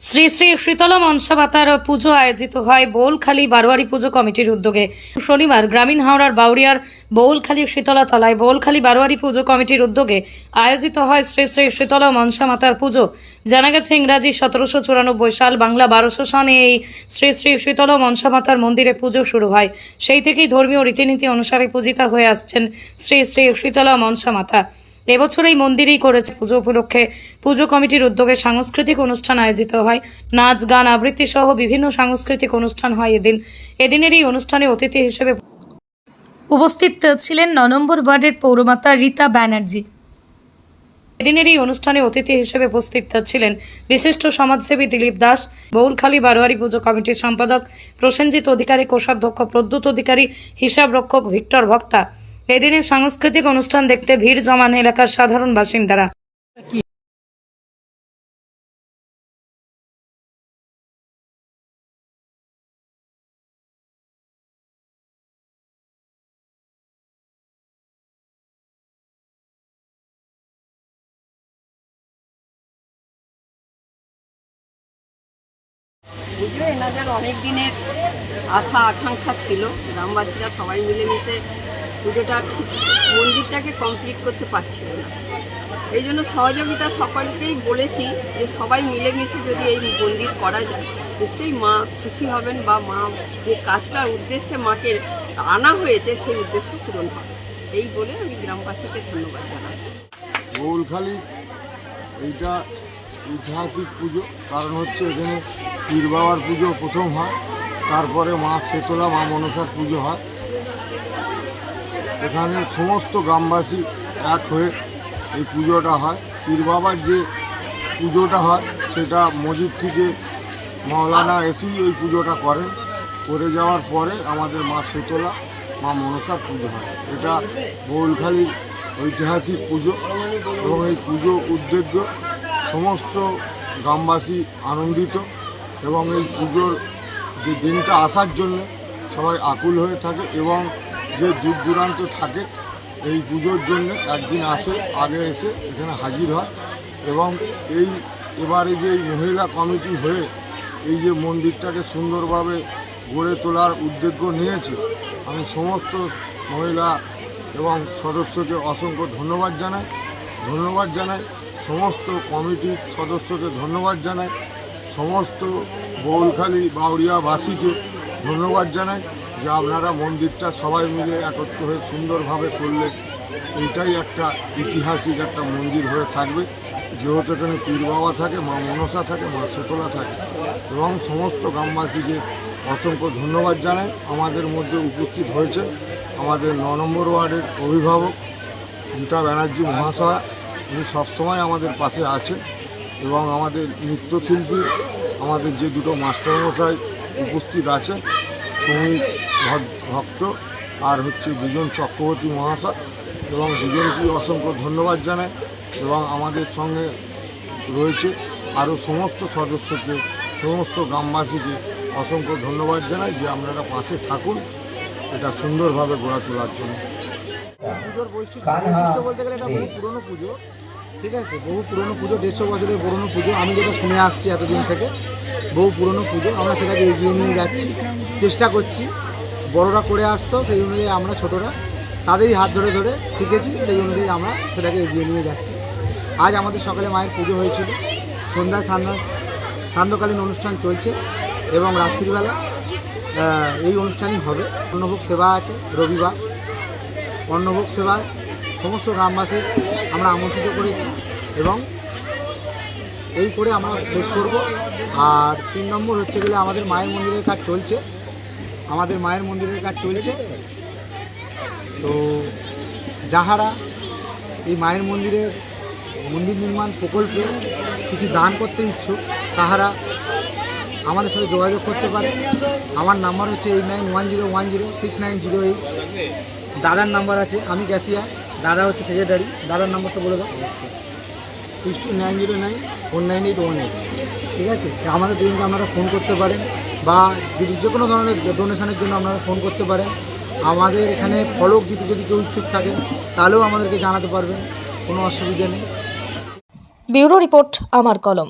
শ্রী শ্রী শীতলা মনসামাতার পুজো আয়োজিত হয় বোলখালী বারোয়ারি পুজো কমিটির উদ্যোগে। শনিবার গ্রামীণ হাওড়ার বাউরিয়ার বোলখালী শীতলা তলায় বোলখালী বারোয়ারি পুজো কমিটির উদ্যোগে আয়োজিত হয় শ্রী শ্রী শীতলা মনসামাতার পুজো। জানা গেছে, ইংরাজি সতেরোশো চুরানব্বই সাল বাংলা বারোশো সনে এই শ্রী শ্রী শীতলা মনসামাতার মন্দিরে পুজো শুরু হয়। সেই থেকেই ধর্মীয় রীতিনীতি অনুসারে পূজিতা হয়ে আসছেন শ্রী শ্রী শীতলা মনসামাতা এবছর এই মন্দিরেই করেছে পুজো উপলক্ষে। পুজো কমিটির উদ্যোগে সাংস্কৃতিক অনুষ্ঠান আয়োজিত হয়। নাচ, গান, আবৃত্তি সহ বিভিন্ন সাংস্কৃতিক অনুষ্ঠান হয় এদিন। এদিনের এই অনুষ্ঠানে অতিথি হিসেবে উপস্থিত ছিলেন ন নম্বর ওয়ার্ডের পৌরমাতা রীতা ব্যানার্জি। এদিনের এই অনুষ্ঠানে অতিথি হিসেবে উপস্থিত ছিলেন বিশিষ্ট সমাজসেবী দিলীপ দাস বৌলখালী বারোয়ারি পুজো কমিটির সম্পাদক প্রসেনজিৎ অধিকারী, কোষাধ্যক্ষ প্রদ্যুৎ অধিকারী, হিসাবরক্ষক ভিক্টর ভক্তা এদিনের সাংস্কৃতিক অনুষ্ঠান দেখতে ভিড় জমান এলাকার সাধারণ বাসিন্দারা। এনাদের অনেক দিনের আশা, আকাঙ্ক্ষা ছিল, গ্রামবাসীরা সবাই মিলেমিশে পুজোটা ঠিক মন্দিরটাকে কমপ্লিট করতে পারছিল না। এই জন্য সহযোগিতা সকলকেই বলেছি যে সবাই মিলেমিশে যদি এই মন্দির করা যায়, নিশ্চয়ই মা খুশি হবেন বা মা যে কাজটার উদ্দেশ্যে মাকে আনা হয়েছে সেই উদ্দেশ্য পূরণ হবে। এই বলে আমি গ্রামবাসীকে ধন্যবাদ জানাচ্ছি। গৌলখালি এইটা ঐতিহাসিক পুজো, কারণ হচ্ছে এখানে পীর বাবার পুজো প্রথম হয়, তারপরে মা শেতলা মা মনসার পুজো হয়। এখানে সমস্ত গ্রামবাসী এক হয়ে এই পুজোটা হয়। পীর বাবার যে পুজোটা হয়, সেটা মসজিদ থেকে মৌলানা এসেই এই পুজোটা করেন। করে যাওয়ার পরে আমাদের মা শেতলা, মা মনসার পুজো হয়। এটা গৌলখালির ঐতিহাসিক পুজো এবং এই পুজো উদ্দেশ্য সমস্ত গ্রামবাসী আনন্দিত এবং এই পুজোর যে দিনটা আসার জন্য সবাই আকুল হয়ে থাকে এবং যে দূর দূরান্ত থাকে, এই পুজোর জন্য একদিন আসে, আগে এসে এখানে হাজির হয়। এবং এই এবারে যে মহিলা কমিটি হয়ে এই যে মন্দিরটাকে সুন্দরভাবে গড়ে তোলার উদ্যোগ নিয়েছে, আমি সমস্ত মহিলা এবং সদস্যকে অসংখ্য ধন্যবাদ জানাই। ধন্যবাদ জানাই সমস্ত কমিটির সদস্যকে ধন্যবাদ জানাই। সমস্ত বৌলখালী বাউরিয়াবাসীকে ধন্যবাদ জানাই যে আপনারা মন্দিরটা সবাই মিলে একত্র হয়ে সুন্দরভাবে করলেন। এইটাই একটা ঐতিহাসিক একটা মন্দির হয়ে থাকবে। যেহেতু এখানে পীর বাবা থাকে, মা মনসা থাকে, মা শেতলা থাকে। এবং সমস্ত গ্রামবাসীকে অসংখ্য ধন্যবাদ জানাই। আমাদের মধ্যে উপস্থিত হয়েছে আমাদের ন নম্বর ওয়ার্ডের অভিভাবক রীতা ব্যানার্জি মহাশয়া। উনি সবসময় আমাদের পাশে আছে এবং আমাদের নৃত্যশিল্পী, আমাদের যে দুটো মাস্টারমশাই উপস্থিত আছেন সমীর ভদ- ভক্ত আর হচ্ছে দুজন চক্রবর্তী মহাশয় এবং দুজনকেই অসংখ্য ধন্যবাদ জানাই এবং আমাদের সঙ্গে রয়েছে আরও সমস্ত সদস্যকে সমস্ত গ্রামবাসীকে অসংখ্য ধন্যবাদ জানাই যে আপনারা পাশে থাকুন এটা সুন্দরভাবে গড়া তোলার জন্য। পুজোর বৈশিষ্ট্য বলতে গেলে এটা বহু দে। পুরনো পুজো ঠিক আছে? বহু পুরনো পুজো দেড়শো বছরের পুরনো পুজো। আমি যেটা শুনে আসছি এতদিন থেকে বহু পুরনো পুজো, আমরা সেটাকে এগিয়ে নিয়ে যাচ্ছি। চেষ্টা করছি। বড়রা করে আসতো, সেই অনুযায়ী আমরা ছোটরা তাদেরই হাত ধরে ধরে শিখেছি, সেই অনুযায়ী আমরা সেটাকে এগিয়ে নিয়ে যাচ্ছি। আজ আমাদের সকালে মায়ের পুজো হয়েছিল। সন্ধ্যা সান্ধ্যা, সান্ধ্যকালীন অনুষ্ঠান চলছে এবং রাত্রিবেলা এই অনুষ্ঠানই হবে। অন্নভোগ সেবা আছে, রবিবার। অন্নভোগ সেবা সমস্ত গ্রামবাসী আমরা আমন্ত্রিত করেছি এবং এই করে আমরা শেষ করব। আর তিন নম্বর হচ্ছে গেলে আমাদের মায়ের মন্দিরের কাজ চলছে। আমাদের মায়ের মন্দিরের কাজ চলছে। তো যাহারা এই মায়ের মন্দিরের মন্দির নির্মাণ প্রকল্পে কিছু দান করতে ইচ্ছুক, তাহারা আমাদের সাথে যোগাযোগ করতে পারে। আমার নাম্বার হচ্ছে eight nine one zero one zero six nine zero eight দাদার নাম্বার আছে, আমি ক্যাশিয়ার। দাদা হচ্ছে সেক্রেটারি দাদার নাম্বারটা বলে দাও। Six two nine zero nine four nine eight one eight ঠিক আছে? আমাদের দুজনকে আপনারা ফোন করতে পারেন বা যদি যে কোনো ধরনের ডোনেশনের জন্য আপনারা ফোন করতে পারেন। আমাদের এখানে ফলক দিতে যদি কেউ ইচ্ছুক থাকে, তাহলেও আমাদেরকে জানাতে পারবেন। কোনো অসুবিধা নেই। ব্যুরো রিপোর্ট, আমার কলম।